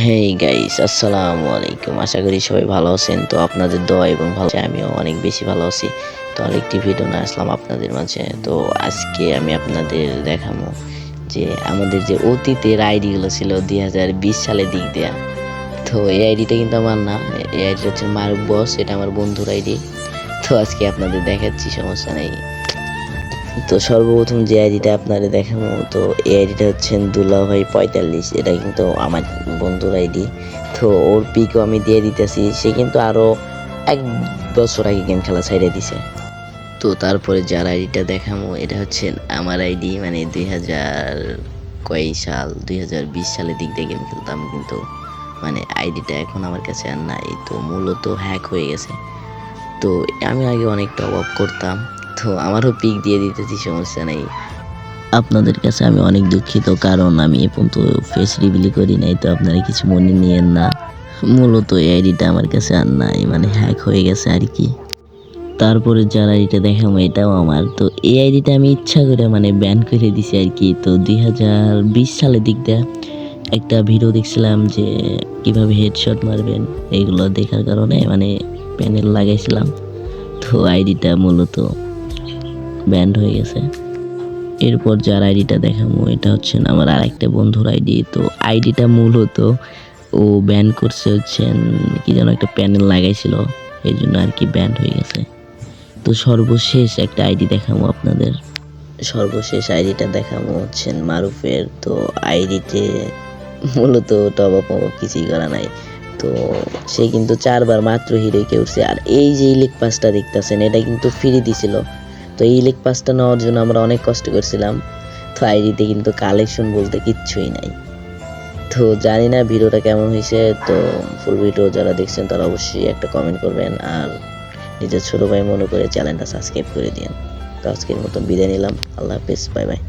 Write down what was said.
Hey guys আসসালামু আলাইকুম। আশা করি সবাই ভালো আছেন। তো আপনাদের দোয়া এবং ভালো আমিও অনেক বেশি ভালো আছি। তো আরেকটি ভিডিও নিয়ে আসলাম আপনাদের মাঝে। তো আজকে আমি আপনাদের দেখাবো যে আমাদের যে অতীতের আইডিগুলো ছিল দুই হাজার বিশ সালের দিক দেয়া। তো এই আইডিটা কিন্তু আমার না, এই আইডিটা হচ্ছে মারুক বস এটা আমার বন্ধুর আইডি তো আজকে আপনাদের দেখাচ্ছি, সমস্যা নেই। তো সর্বপ্রথম যে আইডিটা আপনারা দেখাবো, তো এই আইডিটা হচ্ছেন দুলাভাই পঁয়তাল্লিশ, এটা কিন্তু আমার বন্ধুর আইডি। তো ওর পিকও আমি দিয়ে দিতেছি, সে কিন্তু আরও এক বছর আগে গেম খেলা ছাইড়ে দিছে। তো তারপরে যার আইডিটা দেখাবো, এটা হচ্ছে আমার আইডি মানে দুই হাজার কয় সাল দুই হাজার বিশ সালের দিক দিয়ে গেম খেলতাম, কিন্তু মানে আইডিটা এখন আমার কাছে আর নাই, তো মূলত হ্যাক হয়ে গেছে। তো আমি আগে অনেক টপ আপ করতাম তো আমারও পিক দিয়ে দিতেছি, সমস্যা নেই। আপনাদের কাছে আমি অনেক দুঃখিত, কারণ আমি এ পর্যন্ত ফেস রিভিলি করি নাই, তো আপনারা কিছু মনে নিয়েন না। মূলত এই আইডিটা আমার কাছে আর নাই মানে হ্যাক হয়ে গেছে আর কি। তারপরে যার আইডিটা দেখাবো, এটাও আমার। তো এই আইডিটা আমি ইচ্ছা করে মানে ব্যান করে দিছি আর কি। তো দুই হাজার বিশ সালের দিক দিয়ে একটা ভিডিও দেখছিলাম যে কীভাবে হেডশট মারবেন এইগুলো দেখার কারণে মানে প্যানেল লাগাইছিলাম। তো আইডিটা মূলত ব্যান্ড হয়ে গেছে। এরপর যার আইডিটা দেখাবো, এটা হচ্ছে আমার আরেকটা বন্ধুর আইডি। তো আইডিটা মূলত ও ব্যান করছে হচ্ছেন কি যেন একটা প্যানেল লাগাইছিল, এই জন্য আর কি ব্যান্ড হয়ে গেছে। তো সর্বশেষ একটা আইডি দেখাবো আপনাদের। সর্বশেষ আইডিটা দেখাবো হচ্ছেন মারুফের। তো আইডিতে মূলত টপ আপ কিছুই করা নাই। তো সে কিন্তু চারবার মাত্র হিরোইকে উঠছে। আর এই যে ইলেক পাসটা দেখতেছেন, এটা কিন্তু ফ্রি দিছিল। তো এই ইলেক পাসটা নেওয়ার জন্য আমরা অনেক কষ্ট করছিলাম। তো আইডিতে কিন্তু কালেকশন বলতে কিচ্ছুই নাই। তো জানি না ভিডিওটা কেমন হয়েছে, তো ফুল ভিডিও যারা দেখছেন তারা অবশ্যই একটা কমেন্ট করবেন আর নিজের ছোটো ভাই মনে করে চ্যানেলটা সাবস্ক্রাইব করে দিন তো আজকের মতন বিদায় নিলাম। আল্লাহ হাফিজ বাই বাই